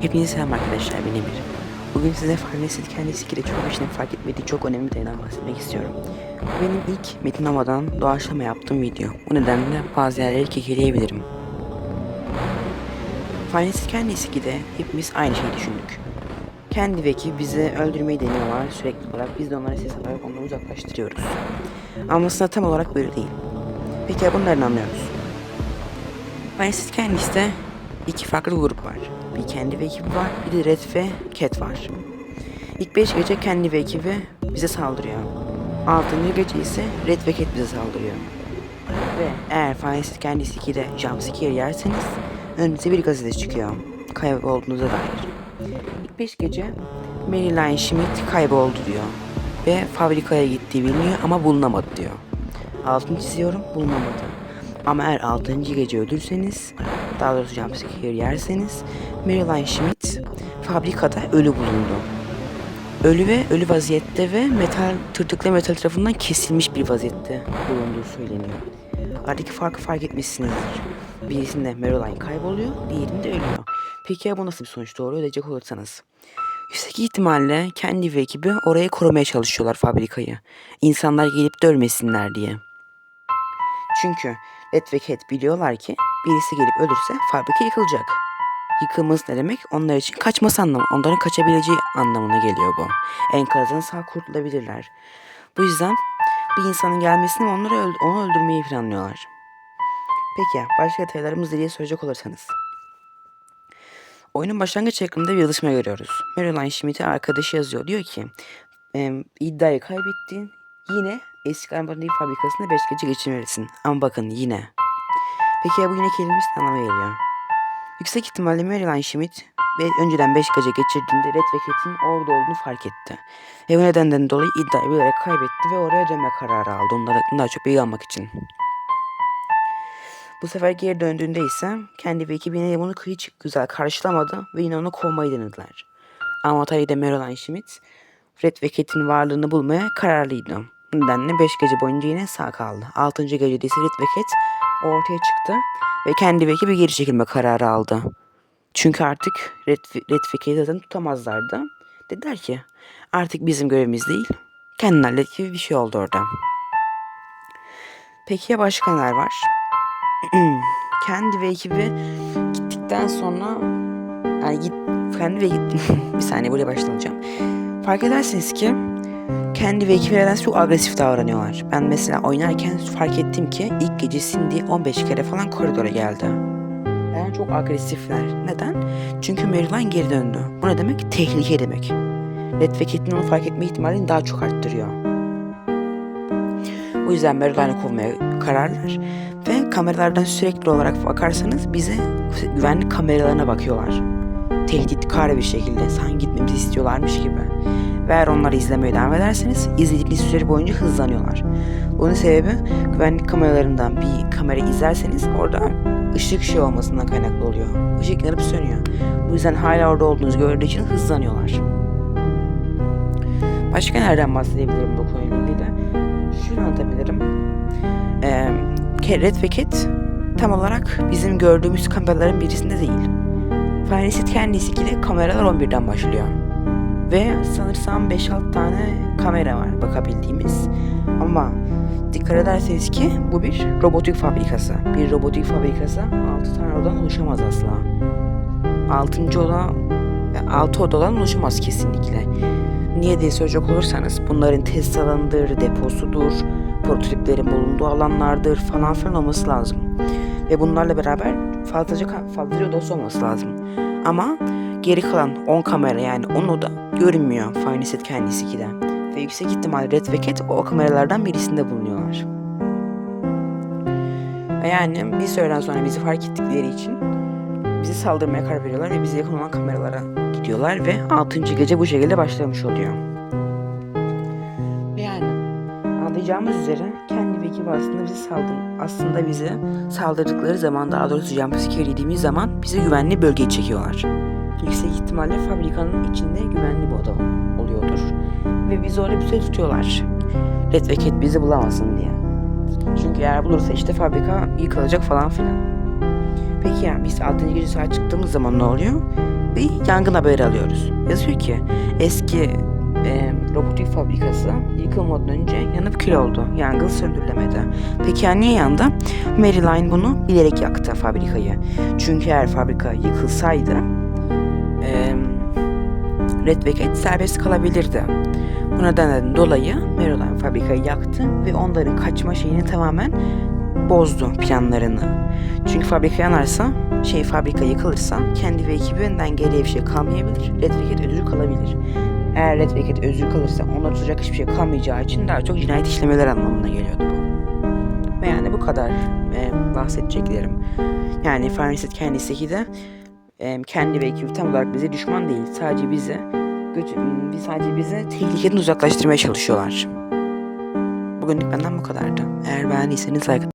Hepinize selam arkadaşlar ben Emir. Bugün size Farnesit kendisi ile çok kişinin fark etmediği çok önemli bir detaydan bahsetmek istiyorum. Bu benim ilk metin doğaçlama yaptığım video. Bu nedenle bazı yerleri kekeleyebilirim. Farnesit kendisi de hepimiz aynı şeyi düşündük. Kendi ve ki bizi öldürmeyi deniyorlar sürekli olarak. Biz de onlara ses alarak onları uzaklaştırıyoruz. Ama aslında tam olarak böyle değil. Peki ya bunları anlıyoruz? Farnesit kendisi de iki farklı grup var. Bir kendi ve ekibi var, bir de Red ve Cat var. İlk beş gece kendi ve ekibi bize saldırıyor. Altıncı gece ise Red ve Cat bize saldırıyor. Ve eğer Farnesit kendisi 2'de jumpscare yerseniz önünüze bir gazete çıkıyor. Kaybolduğunuza dair. İlk beş gece Maryline Schmidt kayboldu diyor. Ve fabrikaya gittiği biliniyor ama bulunamadı diyor. Altını çiziyorum bulunamadı. Ama eğer 6. gece ölürseniz, daha doğrusu jumpscare yerseniz, Marilyn Schmidt fabrikada ölü bulundu. Ölü ve ölü vaziyette ve metal tırtıklı metal tarafından kesilmiş bir vaziyette bulunduğu söyleniyor. Aradaki farkı fark etmişsinizdir. Birisinde Marilyn kayboluyor, diğerinde ölüyor. Peki ya bu nasıl bir sonuç doğru ödeyecek olursanız? Yüksek ihtimalle kendi ve ekibi orayı korumaya çalışıyorlar fabrikayı. İnsanlar gelip de diye. Çünkü Red ve Cat biliyorlar ki birisi gelip ölürse fabrika yıkılacak. Yıkılması ne demek? Onlar için kaçması anlamı, onların kaçabileceği anlamına geliyor bu. Enkazdan sağ kurtulabilirler. Bu yüzden bir insanın gelmesini ve onları öld- onu öldürmeyi planlıyorlar. Peki başka detaylarımız diye soracak olursanız. Oyunun başlangıç ekranında bir yazışma görüyoruz. Marilyn Schmidt'e arkadaşı yazıyor. Diyor ki "Em, iddiayı kaybettin. Yine eski armbanın fabrikasında 5 gece geçirmelisin. Ama bakın yine. Peki ya bu yine kelimesi ne anlama geliyor? Yüksek ihtimalle Marilyn Schmidt ve önceden 5 gece geçirdiğinde Red ve Cat'in orada olduğunu fark etti. Ve bu nedenden dolayı iddiayı bilerek kaybetti ve oraya dönme kararı aldı. Onlardan daha çok bilgi almak için. Bu sefer geri döndüğünde ise kendi ve ekibi yine bunu hiç güzel karşılamadı ve yine onu kovmayı denediler. Ama tabii de Marilyn Schmidt Red ve Cat'in varlığını bulmaya kararlıydı. Bu nedenle 5 gece boyunca yine sağ kaldı. 6. gecede ise Red Cat ortaya çıktı ve kendi ve ekibi geri çekilme kararı aldı. Çünkü artık Red, Red zaten tutamazlardı. Dediler ki artık bizim görevimiz değil, kendin hallet gibi bir şey oldu orada. Peki ya başka neler var? kendi ve ekibi gittikten sonra yani git kendi ve bir saniye buraya başlayacağım. Fark edersiniz ki kendi ve ekibi nedense çok agresif davranıyorlar. Ben mesela oynarken fark ettim ki ilk gece Cindy 15 kere falan koridora geldi. Yani çok agresifler. Neden? Çünkü Marilyn geri döndü. Bu ne demek? Tehlike demek. Red ve Cat'in onu fark etme ihtimalini daha çok arttırıyor. O yüzden Marylyn'ı kovmaya kararlar. Ve kameralardan sürekli olarak bakarsanız bize güvenlik kameralarına bakıyorlar. Tehditkar bir şekilde sanki gitmemizi istiyorlarmış gibi. Ve eğer onları izlemeye devam ederseniz izlediğiniz süre boyunca hızlanıyorlar. Bunun sebebi güvenlik kameralarından bir kamera izlerseniz orada ışık şey olmasından kaynaklı oluyor. Işık yanıp sönüyor. Bu yüzden hala orada olduğunuzu gördüğü için hızlanıyorlar. Başka nereden bahsedebilirim bu konuyla ilgili? Şunu anlatabilirim. Ee, Red ve Cat tam olarak bizim gördüğümüz kameraların birisinde değil. Farnesit kendisi ile kameralar 11'den başlıyor. Ve sanırsam 5-6 tane kamera var bakabildiğimiz. Ama dikkat ederseniz ki bu bir robotik fabrikası. Bir robotik fabrikası 6 tane odadan oluşamaz asla. 6. oda 6 odadan oluşamaz kesinlikle. Niye diye soracak olursanız bunların test alanıdır, deposudur, prototiplerin bulunduğu alanlardır falan filan olması lazım. Ve bunlarla beraber fazlaca fazlaca oda olması lazım. Ama geri kalan 10 kamera yani 10 oda görünmüyor Farneset kendisi de. Ve yüksek ihtimal Red ve Cat o kameralardan birisinde bulunuyorlar. Yani bir süreden sonra bizi fark ettikleri için bizi saldırmaya karar veriyorlar ve bize yakın olan kameralara gidiyorlar ve 6. gece bu şekilde başlamış oluyor. Anlayacağımız üzere kendi ve ekibi aslında bizi saldır aslında bize saldırdıkları zaman daha doğrusu jumpscare yediğimiz zaman bizi güvenli bölgeye çekiyorlar. Yüksek ihtimalle fabrikanın içinde güvenli bir oda oluyordur. Ve bizi orada bir süre tutuyorlar. Red ve Cat bizi bulamasın diye. Çünkü eğer bulursa işte fabrika yıkılacak falan filan. Peki ya biz 6. gece saat çıktığımız zaman ne oluyor? bir yangın haberi alıyoruz. Yazıyor ki eski e, robotik fabrikası yıkılmadan önce yanıp kül oldu. Yangın söndürülemedi. Peki ya niye yandı? Maryline bunu bilerek yaktı fabrikayı. Çünkü eğer fabrika yıkılsaydı e, Red Bucket serbest kalabilirdi. Bu nedenden dolayı Maryline fabrikayı yaktı ve onların kaçma şeyini tamamen bozdu planlarını. Çünkü fabrika yanarsa, şey fabrika yıkılırsa kendi ve ekibinden geriye bir şey kalmayabilir. Red Bucket özür kalabilir. Eğer Red özür kalırsa onları tutacak hiçbir şey kalmayacağı için daha çok cinayet işlemeler anlamına geliyordu bu. Ve yani bu kadar e, bahsedeceklerim. Yani Farnsworth kendisi de e, kendi ve ekibi tam olarak bize düşman değil. Sadece götü, biz sadece bizi tehlikeden uzaklaştırmaya çalışıyorlar. Bugünlük benden bu kadardı. Eğer beğendiyseniz like